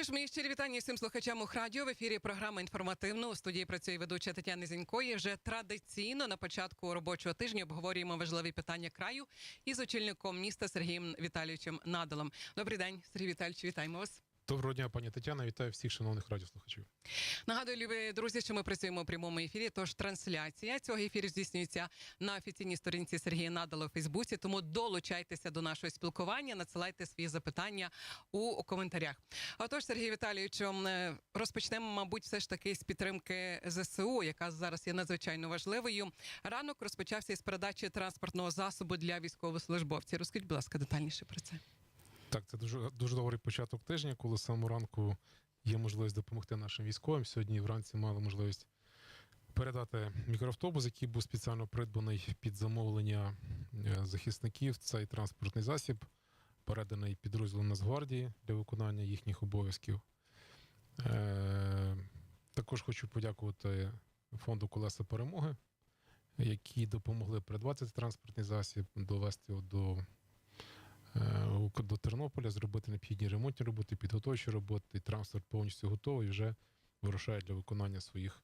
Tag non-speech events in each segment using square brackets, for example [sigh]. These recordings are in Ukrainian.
що ж, мої щирі вітання всім слухачам Ухрадіо. В ефірі програма інформативно. У студії працює ведуча Тетяна Зінької. Вже традиційно на початку робочого тижня обговорюємо важливі питання краю із очільником міста Сергієм Віталійовичем Надалом. Добрий день, Сергій Віталійович, вітаємо вас. Доброго дня, пані Тетяна. Вітаю всіх шановних радіослухачів. Нагадую, любі друзі, що ми працюємо у прямому ефірі. Тож трансляція цього ефіру здійснюється на офіційній сторінці Сергія Надала у Фейсбуці. Тому долучайтеся до нашого спілкування, надсилайте свої запитання у коментарях. Отож, Сергій Віталійовичу, е, розпочнемо, мабуть, все ж таки з підтримки ЗСУ, яка зараз є надзвичайно важливою. Ранок розпочався із передачі транспортного засобу для військовослужбовців. Розкажіть, будь ласка, детальніше про це. Так, це дуже дуже добрий початок тижня, коли з самого ранку є можливість допомогти нашим військовим. Сьогодні вранці мали можливість передати мікроавтобус, який був спеціально придбаний під замовлення е, захисників. Цей транспортний засіб переданий підрозділом Нацгвардії для виконання їхніх обов'язків. Е, Також хочу подякувати фонду Колеса перемоги, які допомогли придбати цей транспортний засіб, довести його до до Тернополя, зробити необхідні ремонтні роботи, підготовчі роботи. Транспорт повністю готовий вже вирушає для виконання своїх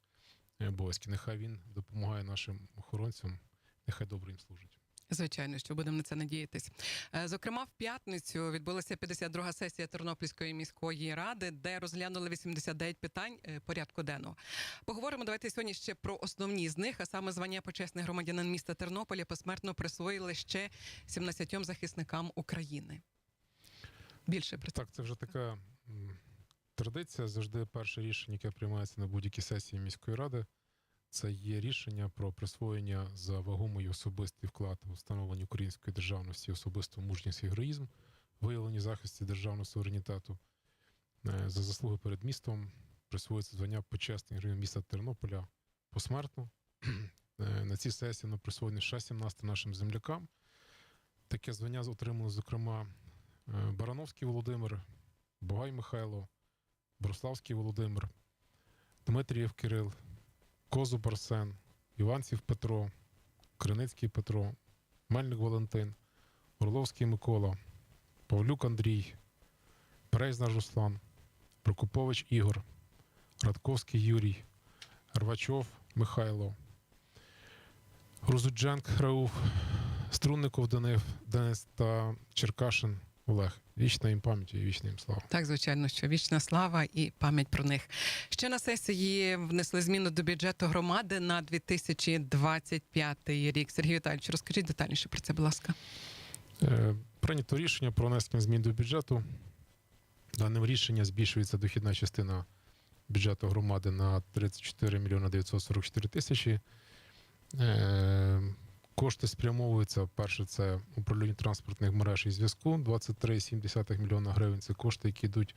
е, обов'язків. Нехай він допомагає нашим охоронцям, нехай добре їм служить. Звичайно, що будемо на це надіятись. Е, Зокрема, в п'ятницю відбулася 52-га сесія Тернопільської міської ради, де розглянули 89 питань е, порядку денного. Поговоримо давайте сьогодні ще про основні з них, а саме звання почесний громадянин міста Тернополя посмертно присвоїли ще 17 захисникам України. Більше про це. Так, це вже така традиція. Завжди перше рішення, яке приймається на будь-якій сесії міської ради, це є рішення про присвоєння за вагомий особистий вклад у встановлення української державності, особисту мужність і героїзм, виявлені захисті державного суверенітету Е, за заслуги перед містом. Присвоюється звання почесний героїн міста Тернополя посмертно. Е, На цій сесії воно присвоєно ще 17 нашим землякам. Таке звання отримали, зокрема, е, Барановський Володимир, Бугай Михайло, Бориславський Володимир, Дмитрієв Кирил, Козуб Арсен, Іванців Петро, Криницький Петро, Мельник Валентин, Орловський Микола, Павлюк Андрій, Перейзнар Руслан, Прокопович Ігор, Радковський Юрій, Рвачов Михайло, Грузудженк Рауф, Струнников Денис та Черкашин Олег. Вічна їм пам'ять і вічна їм слава. Так, звичайно, що вічна слава і пам'ять про них. Ще на сесії внесли зміну до бюджету громади на 2025 рік. Сергій Віталійович, розкажіть детальніше про це, будь ласка. Е, Прийнято рішення про внесення змін до бюджету. Даним рішенням збільшується дохідна частина бюджету громади на 34 мільйони 944 тисячі. Е, Кошти спрямовуються. Перше, це управління транспортних мереж і зв'язку 23,7 мільйона гривень. Це кошти, які йдуть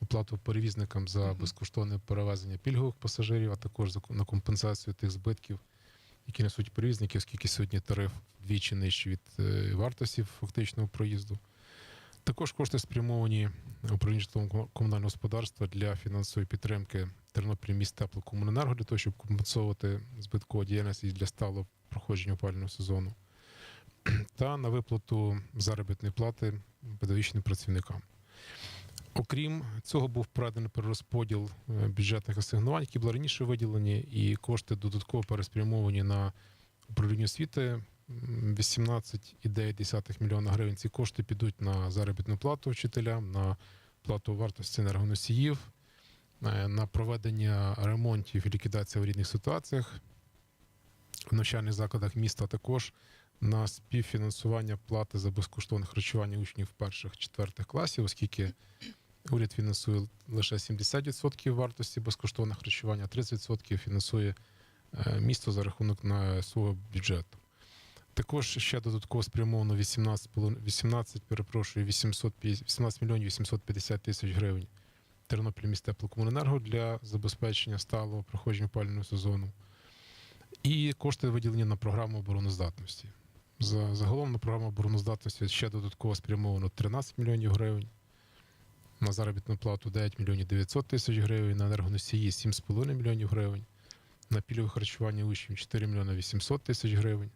оплату перевізникам за безкоштовне перевезення пільгових пасажирів, а також на компенсацію тих збитків, які несуть перевізники, оскільки сьогодні тариф вдвічі нижчий від е, вартості фактичного проїзду. Також кошти спрямовані управління житлового комунального господарства для фінансової підтримки Тернопіль міст теплокомуненерго для того, щоб компенсувати збиткову діяльність для сталого проходження опалювального сезону, [clears throat] та на виплату заробітної плати педагогічним працівникам. Окрім цього, був проведений перерозподіл е, бюджетних асигнувань, які були раніше виділені, і кошти додатково переспрямовані на управління освіти. м, 18,9 мільйона гривень. Ці кошти підуть на заробітну плату вчителям, на плату вартості енергоносіїв, на проведення ремонтів і ліквідації аварійних ситуаціях в навчальних закладах міста, також на співфінансування плати за безкоштовне харчування учнів перших четвертих класів, оскільки уряд фінансує лише 70% вартості безкоштовного харчування, а 30% фінансує е, місто за рахунок на свого бюджету. Також ще додатково спрямовано 18, половин- 18 перепрошую, 850 18 мільйонів 850 тисяч гривень Тернопіль міст теплокомуненерго для забезпечення сталого проходження опалювального сезону. І кошти виділені на програму обороноздатності. За, загалом на програму обороноздатності ще додатково спрямовано 13 мільйонів гривень, на заробітну плату 9 мільйонів 900 тисяч гривень, на енергоносії 7,5 мільйонів гривень, на пільгове харчування учнів 4 мільйони 800 тисяч гривень,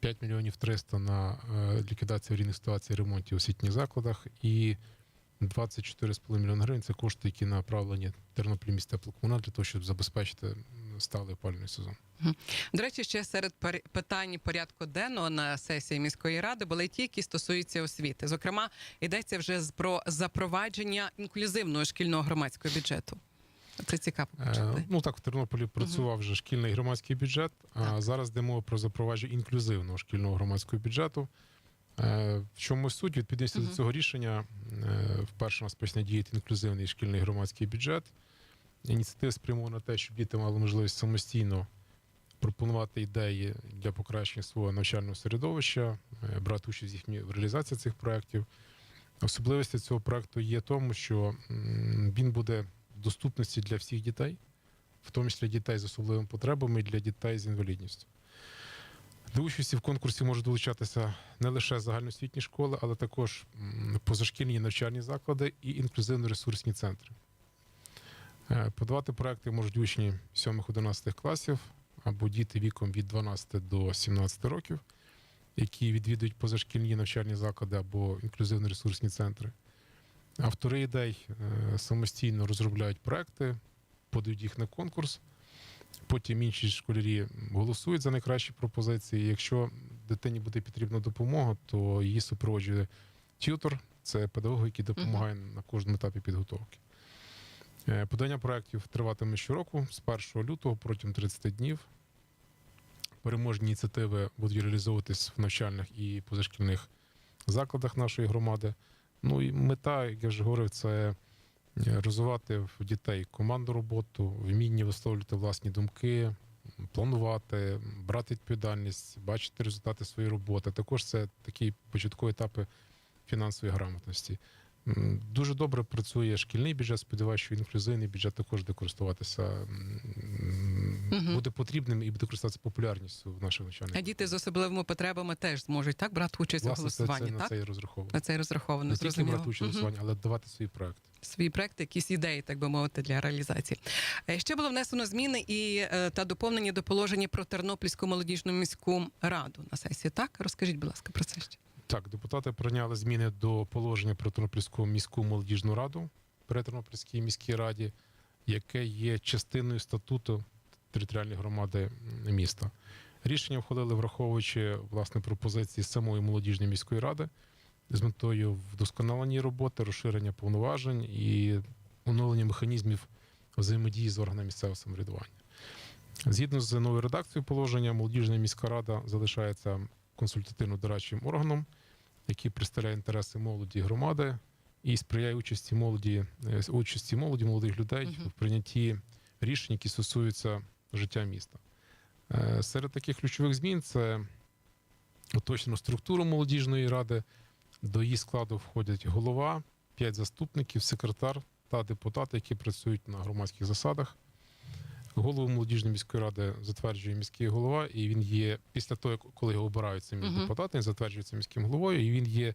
5 мільйонів 300 на е, ліквідацію аварійних ситуацій ремонтів у освітніх закладах і 24,5 мільйона гривень це кошти, які направлені Тернопіль міст теплокомунал для того, щоб забезпечити сталий опалювальний сезон. До речі, ще серед питань порядку денного на сесії міської ради були ті, які стосуються освіти. Зокрема, йдеться вже про запровадження інклюзивного шкільного громадського бюджету. Це цікаво почути. Е, ну так, в Тернополі працював вже шкільний громадський бюджет. А Так. зараз йде мова про запровадження інклюзивного шкільного громадського бюджету. Е, В чому суть? Відповідності Мгм. до цього рішення е, вперше у нас почне діяти інклюзивний шкільний громадський бюджет. Ініціатива спрямована на те, щоб діти мали можливість самостійно пропонувати ідеї для покращення свого навчального середовища, е, брати участь в їхній в реалізації цих проєктів. Особливості цього проєкту є в тому, що він буде в доступності для всіх дітей, в тому числі дітей з особливими потребами і для дітей з інвалідністю. До участі в конкурсі можуть долучатися не лише загальноосвітні школи, але також позашкільні навчальні заклади і інклюзивно-ресурсні центри. Е, Подавати проекти можуть учні 7-11 класів або діти віком від 12 до 17 років, які відвідують позашкільні навчальні заклади або інклюзивно-ресурсні центри. Автори ідей е, самостійно розробляють проекти, подають їх на конкурс. Потім інші школярі голосують за найкращі пропозиції. Якщо дитині буде потрібна допомога, то її супроводжує тютор, це педагог, який допомагає на кожному етапі підготовки. Е, Подання проєктів триватиме щороку з 1 лютого протягом 30 днів. Переможні ініціативи будуть реалізовуватись в навчальних і позашкільних закладах нашої громади. Ну і мета, як я вже говорив, це розвивати в дітей команду роботу, вміння висловлювати власні думки, планувати, брати відповідальність, бачити результати своєї роботи. Також це такі початкові етапи фінансової грамотності. Дуже добре працює шкільний бюджет. Сподіваюся, що інклюзивний бюджет також буде користуватися Мгм. буде потрібним і буде користуватися популярністю в наших навчальних. А діти з особливими потребами теж зможуть так брати участь у Власне, це, це голосуванні, на так? це і розраховано. На це і розраховано. Не тільки брати участь у голосуванні, але давати свій проект. свій проект, якісь ідеї, так би мовити, для реалізації. Е, Ще було внесено зміни і е, та доповнення до положення про Тернопільську молодіжну міську раду на сесії. Так розкажіть, будь ласка, про це ще. Так, депутати прийняли зміни до положення про Тернопільську міську молодіжну раду при Тернопільській міській раді, яке є частиною статуту територіальної громади міста. Рішення входили, враховуючи власне пропозиції самої молодіжної міської ради з метою вдосконалення роботи, розширення повноважень і оновлення механізмів взаємодії з органами місцевого самоврядування. Згідно з новою редакцією положення, молодіжна міська рада залишається консультативно-дорадчим органом, який представляє інтереси молоді і громади і сприяє участі молоді, е, участі молоді, молодих людей Мгм. в прийнятті рішень, які стосуються життя міста. Е, Серед таких ключових змін це уточнено структуру молодіжної ради. До її складу входять голова, п'ять заступників, секретар та депутати, які працюють на громадських засадах. Голову молодіжної міської ради затверджує міський голова, і він є після того, коли його обирають самі Мгм. депутати, він затверджується міським головою, і він є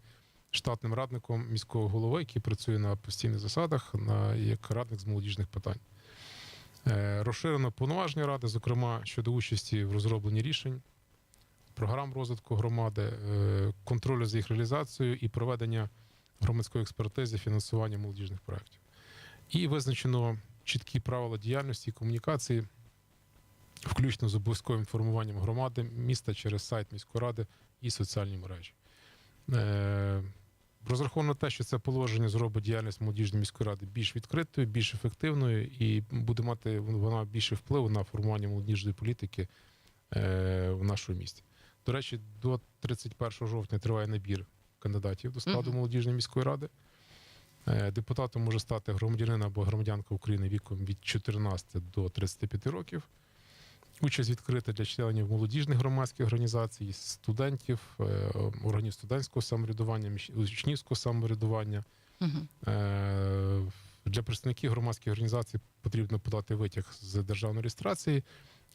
штатним радником міського голови, який працює на постійних засадах на як радник з молодіжних питань. Е, Розширено повноваження ради, зокрема щодо участі в розробленні рішень, програм розвитку громади, е, контролю за їх реалізацією і проведення громадської експертизи фінансування молодіжних проєктів. І визначено чіткі правила діяльності і комунікації, включно з обов'язковим інформуванням громади міста через сайт міської ради і соціальні мережі. Розраховано на те, що це положення зробить діяльність молодіжної міської ради більш відкритою, більш ефективною і буде мати вона більше впливу на формування молодіжної політики е, в нашому місті. До речі, до 31 жовтня триває набір кандидатів до складу молодіжної міської ради. Е, Депутатом може стати громадянин або громадянка України віком від 14 до 35 років. Участь відкрита для членів молодіжних громадських організацій, студентів, е, органів студентського самоврядування, учнівського самоврядування. Е, Для представників громадських організацій потрібно подати витяг з державної реєстрації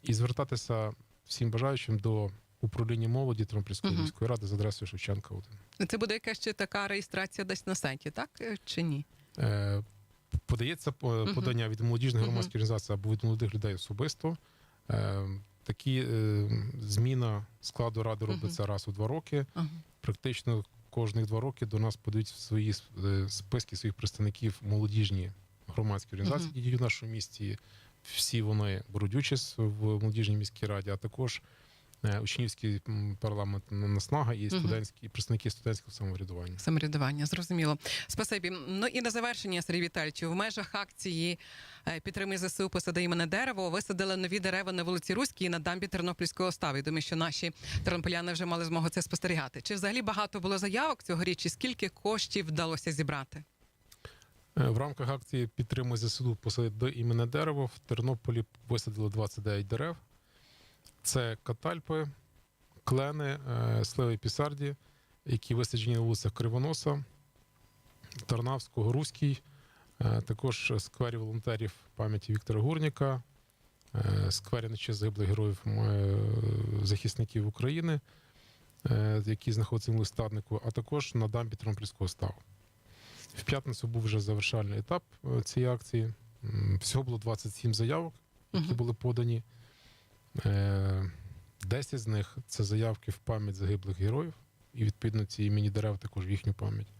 і звертатися всім бажаючим до управління молоді Тернопільської Мгм. міської ради з адресою Шевченка 1. Це буде якась ще така реєстрація десь на сайті, так е, чи ні? Подається подання від молодіжних громадських організацій або від молодих людей особисто. Е, Такі е, зміна складу ради робиться раз у два роки. Практично кожних два роки до нас подають в свої е, списки своїх представників молодіжні громадські організації, які діють в нашому місті. Всі вони беруть участь в молодіжній міській раді, а також учнівський парламент наснага і студентські і представники студентського самоврядування. Самоврядування, зрозуміло. Спасибі. Ну і на завершення, Сергій Віталійовичу, в межах акції е, підтримуй ЗСУ посади мене дерево. Висадили нові дерева на вулиці Руській і на дамбі Тернопільського стави. Думаю, що наші тернополяни вже мали змогу це спостерігати. Чи взагалі багато було заявок цьогоріч? І скільки коштів вдалося зібрати? Е, В рамках акції підтримуй ЗСУ посадити до імені дерево. В Тернополі висадили 29 дерев. Це катальпи, клени, е, сливи пісарді, які висаджені на вулицях Кривоноса, Тарнавського, Руський, е, також сквері волонтерів пам'яті Віктора Гурніка, е, сквері на честь загиблих героїв захисників України, які знаходяться в листаднику, а також на дамбі Тернопільського ставу. В п'ятницю був вже завершальний етап цієї акції. Всього було 27 заявок, які були подані. Е, 10 з них це заявки в пам'ять загиблих героїв, і відповідно ці імені дерев також в їхню пам'ять.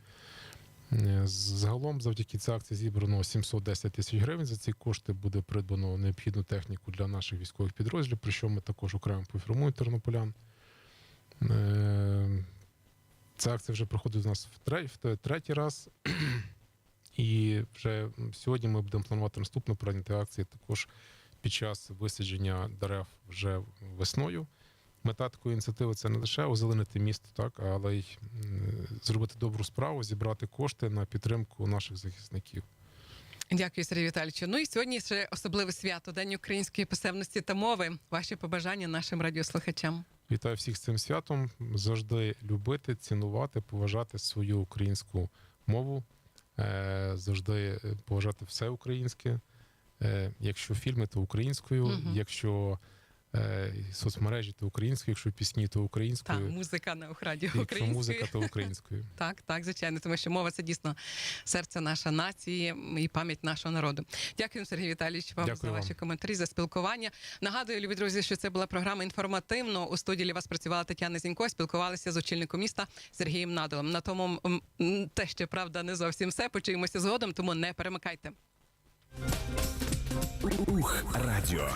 Е, Загалом, завдяки цій акції зібрано 710 тисяч гривень. За ці кошти буде придбано необхідну техніку для наших військових підрозділів, про що ми також окремо поінформуємо тернополян. Е, Ця акція вже проходить у нас в третій раз. [clears throat] І вже сьогодні ми будемо планувати наступну прийняти акції також під час висадження дерев вже весною. Мета такої ініціативи це не лише озеленити місто, так, але й зробити добру справу, зібрати кошти на підтримку наших захисників. Дякую, Сергій Віталійовичу. Ну і сьогодні ще особливе свято День української писемності та мови. Ваші побажання нашим радіослухачам. Вітаю всіх з цим святом. Завжди любити, цінувати, поважати свою українську мову, е, завжди е, поважати все українське. Е, Якщо фільми, то українською, Мгм. якщо е, соцмережі, то українською, якщо пісні, то українською, музика на радіо якщо музика, то [laughs] українською. Так, так, звичайно, тому що мова це дійсно серце наша нації і пам'ять нашого народу. Дякую, Сергій Віталійович, вам Дякую за вам. ваші коментарі, за спілкування. Нагадую, любі друзі, що це була програма інформативно. У студії для вас працювала Тетяна Зінько. Спілкувалися з очільником міста Сергієм Надолом. На тому те ще правда не зовсім все. Почуємося згодом, тому не перемикайте. Ух, радіо.